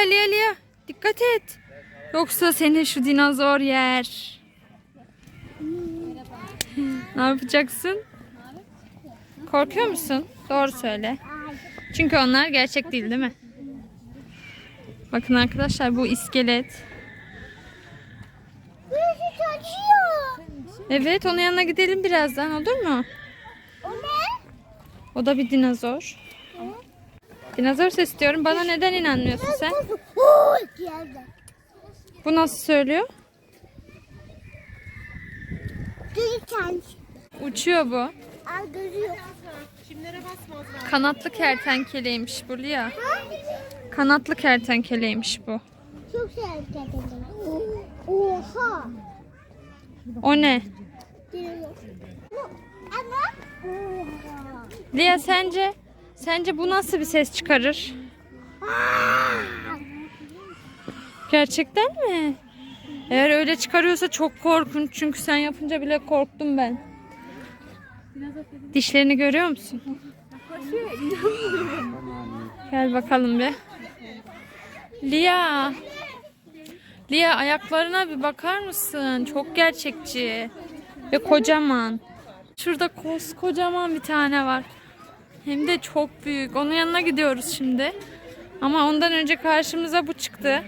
Lia Lia. Dikkat et. Yoksa seni şu dinozor yer. ne yapacaksın? Korkuyor musun? Doğru söyle. Çünkü onlar gerçek değil değil mi? Bakın arkadaşlar bu iskelet. Evet onun yanına gidelim birazdan olur mu? O ne? O da bir dinozor. Dinozor ses diyorum. Bana neden inanmıyorsun sen? Bu nasıl söylüyor? Uçuyor bu. Kanatlı kertenkeleymiş bu Lia. Kanatlı kertenkeleymiş bu. Çok. Oha. O ne? Lia sence sence bu nasıl bir ses çıkarır? Gerçekten mi? Eğer öyle çıkarıyorsa çok korkunç çünkü sen yapınca bile korktum ben. Dişlerini görüyor musun? Gel bakalım bir. Lia. Lia ayaklarına bir bakar mısın? Çok gerçekçi. Ve kocaman. Şurada koskocaman bir tane var. Hem de çok büyük. Onun yanına gidiyoruz şimdi. Ama ondan önce karşımıza bu çıktı.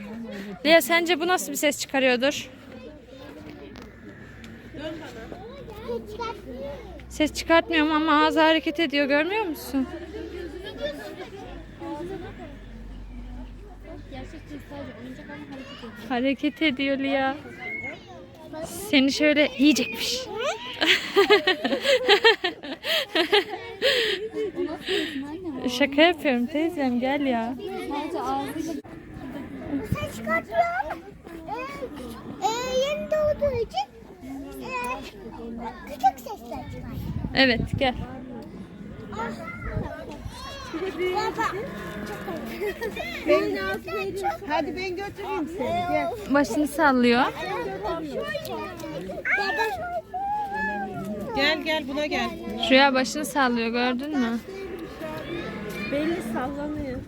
Lia sence bu nasıl bir ses çıkarıyordur? Ses çıkartmıyor mu ama ağzı hareket ediyor görmüyor musun? Hareket ediyor Lia. Seni şöyle yiyecekmiş. Şaka yapıyorum teyzem gel ya. Ses çıkartıyor. Ee, e, yeni doğduğu için e, küçük sesler çıkar. Evet gel. Baba. Ben Hadi ben götüreyim seni. Gel. Başını sallıyor. Gel gel buna gel. Rüya başını sallıyor gördün mü? Belli sallanıyor.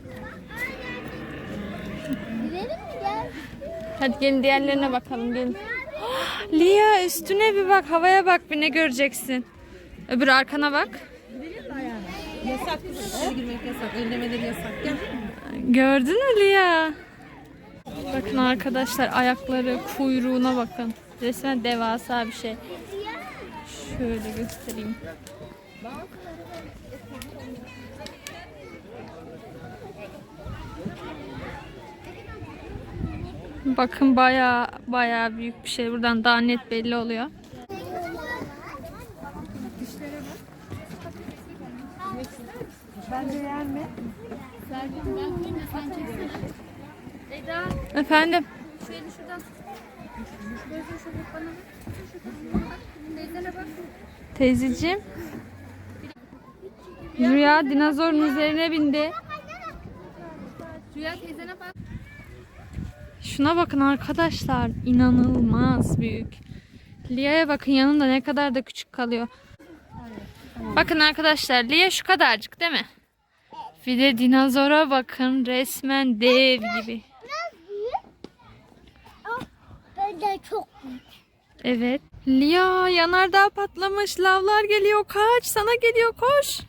Gidelim mi gel? Hadi gelin diğerlerine bakalım gelin. Lia üstüne bir bak havaya bak bir ne göreceksin. Öbür arkana bak. Yasak. İçeri girmek yasak. Önlemeleri yasak. Gel. Gördün mü Lia? Bakın arkadaşlar ayakları kuyruğuna bakın. Resmen devasa bir şey. Şöyle göstereyim. Bakın baya baya büyük bir şey. Buradan daha net belli oluyor. Efendim? Teyzeciğim. Rüya dinozorun üzerine bindi. Rüya teyzene bak. Şuna bakın arkadaşlar. inanılmaz büyük. Lia'ya bakın yanında ne kadar da küçük kalıyor. Bakın arkadaşlar Lia şu kadarcık değil mi? Bir de dinozora bakın resmen dev gibi. Biraz büyük. Ah, bence çok büyük. Evet. Lia yanardağ patlamış. Lavlar geliyor. Kaç sana geliyor koş.